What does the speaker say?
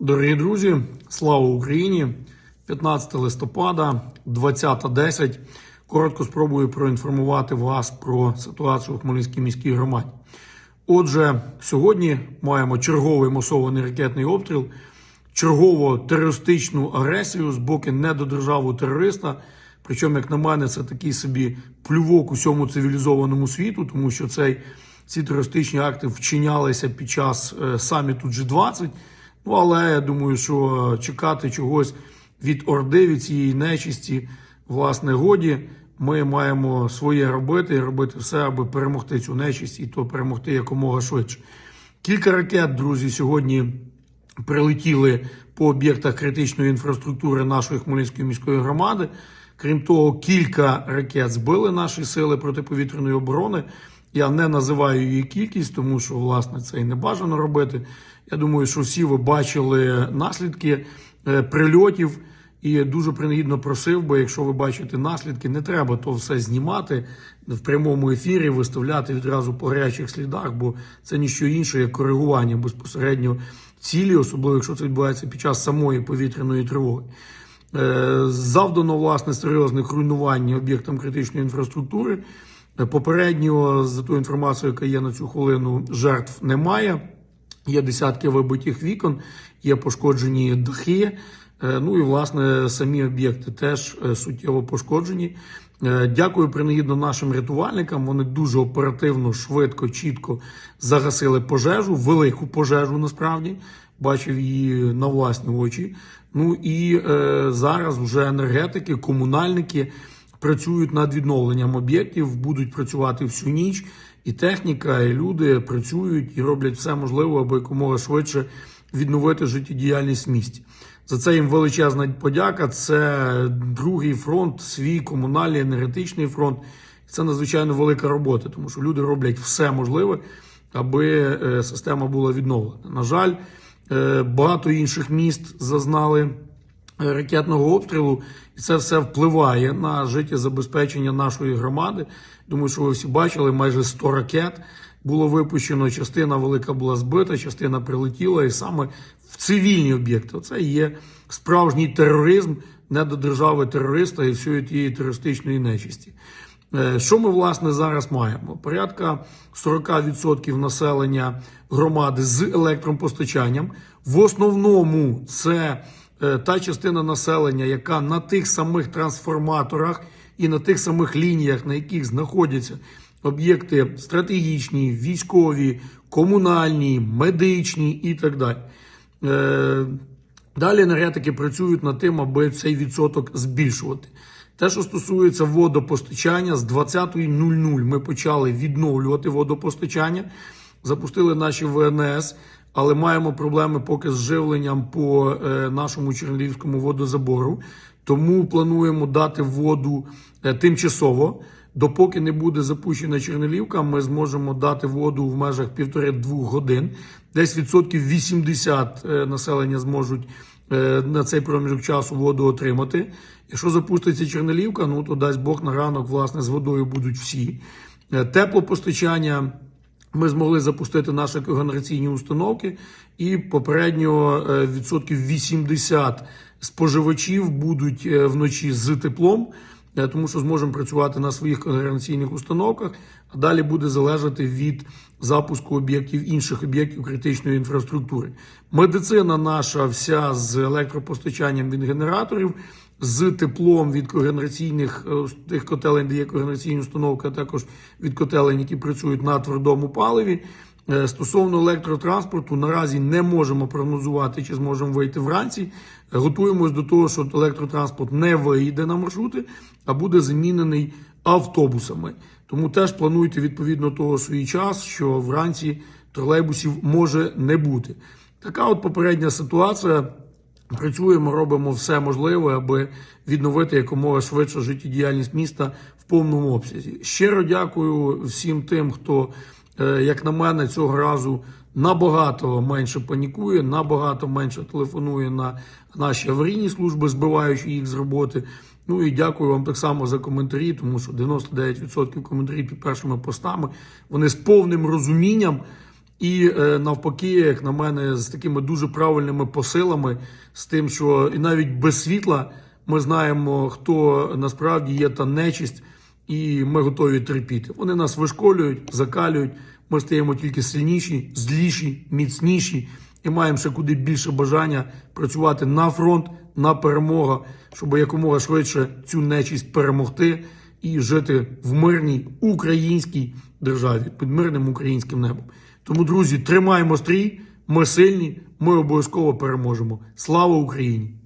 Дорогі друзі, слава Україні! 15 листопада, 20.10. Коротко спробую проінформувати вас про ситуацію у Хмельницькій міській громаді. Отже, сьогодні маємо черговий масований ракетний обстріл, чергову терористичну агресію з боку недодержаву терориста. Причому, як на мене, це такий собі плювок усьому цивілізованому світу, тому що цей, ці терористичні акти вчинялися під час е, саміту G20. Ну, але я думаю, що чекати чогось від Орди, від цієї нечисті, власне, годі. Ми маємо своє робити і робити все, аби перемогти цю нечисть, і то перемогти якомога швидше. Кілька ракет, друзі, сьогодні прилетіли по об'єктах критичної інфраструктури нашої Хмельницької міської громади. Крім того, кілька ракет збили наші сили протиповітряної оборони. Я не називаю її кількість, тому що власне це і не бажано робити. Я думаю, що всі ви бачили наслідки е, прильотів. І дуже принагідно просив би, якщо ви бачите наслідки, не треба то все знімати в прямому ефірі, виставляти відразу по гарячих слідах, бо це ніщо інше, як коригування безпосередньо цілі, особливо якщо це відбувається під час самої повітряної тривоги. Е, Завдано власне серйозних руйнувань об'єктам критичної інфраструктури. Е, Попередньо за ту інформацією, яка є на цю хвилину, жертв немає. Є десятки вибитих вікон, є пошкоджені дахи. Е, Ну і власне самі об'єкти теж е, суттєво пошкоджені. Е, Дякую принагідно нашим рятувальникам. Вони дуже оперативно, швидко, чітко загасили пожежу, велику пожежу насправді. Бачив її на власні очі. Ну і е, зараз вже енергетики, комунальники працюють над відновленням об'єктів, будуть працювати всю ніч. І техніка, і люди працюють і роблять все можливе, аби якомога швидше відновити життєдіяльність в місті. За це їм величезна подяка. Це другий фронт, свій комунальний енергетичний фронт. Це надзвичайно велика робота, тому що люди роблять все можливе, аби е, система була відновлена. На жаль, е, багато інших міст зазнали ракетного обстрілу, і це все впливає на життєзабезпечення нашої громади. Думаю, що ви всі бачили, майже 100 ракет було випущено. Частина велика була збита, частина прилетіла, і саме в цивільні об'єкти. Це є справжній тероризм не до держави терориста і всієї тієї терористичної нечисті. Е, Що ми власне зараз маємо? Порядка 40% населення громади з електропостачанням. В основному це та частина населення, яка на тих самих трансформаторах і на тих самих лініях, на яких знаходяться об'єкти стратегічні, військові, комунальні, медичні і так далі. Е, Далі енергетики працюють над тим, аби цей відсоток збільшувати. Те, що стосується водопостачання, з 20.00 ми почали відновлювати водопостачання, запустили наші ВНС, але маємо проблеми поки з живленням по е, нашому Чернігівському водозабору. Тому плануємо дати воду е, тимчасово. Допоки не буде запущена Чернелівка, ми зможемо дати воду в межах півтори-двох годин. Десь відсотків 80 е, населення зможуть на цей проміжок часу воду отримати. Якщо запуститься Чернелівка, ну то дасть Бог на ранок, власне, з водою будуть всі. Теплопостачання. Ми змогли запустити наші когенераційні установки, і попередньо е, відсотків 80 споживачів будуть е, вночі з теплом, тому що зможемо працювати на своїх когенераційних установках. А далі буде залежати від запуску об'єктів інших об'єктів критичної інфраструктури. Медицина наша вся з електропостачанням від генераторів. З теплом від когенераційних е, тих котелень, де є когенераційні установки, а також від котелень, які працюють на твердому паливі. Е, Стосовно електротранспорту, наразі не можемо прогнозувати, чи зможемо вийти вранці. Готуємось до того, що електротранспорт не вийде на маршрути, а буде замінений автобусами. Тому теж плануйте відповідно того свій час, що вранці тролейбусів може не бути. Така от попередня ситуація. Працюємо, робимо все можливе, аби відновити якомога швидше життєдіяльність міста в повному обсязі. Щиро дякую всім тим, хто, як на мене, цього разу набагато менше панікує, набагато менше телефонує на наші аварійні служби, збиваючи їх з роботи. Ну і дякую вам так само за коментарі, тому що 99% коментарів під першими постами вони з повним розумінням І е, навпаки, як на мене, з такими дуже правильними посилами, з тим, що і навіть без світла ми знаємо, хто насправді є та нечисть, і ми готові терпіти. Вони нас вишколюють, закалюють. Ми стаємо тільки сильніші, зліші, міцніші і маємо ще куди більше бажання працювати на фронт, на перемогу, щоб якомога швидше цю нечисть перемогти і жити в мирній українській державі під мирним українським небом. Тому, друзі, тримаємо стрій, ми сильні, ми обов'язково переможемо. Слава Україні!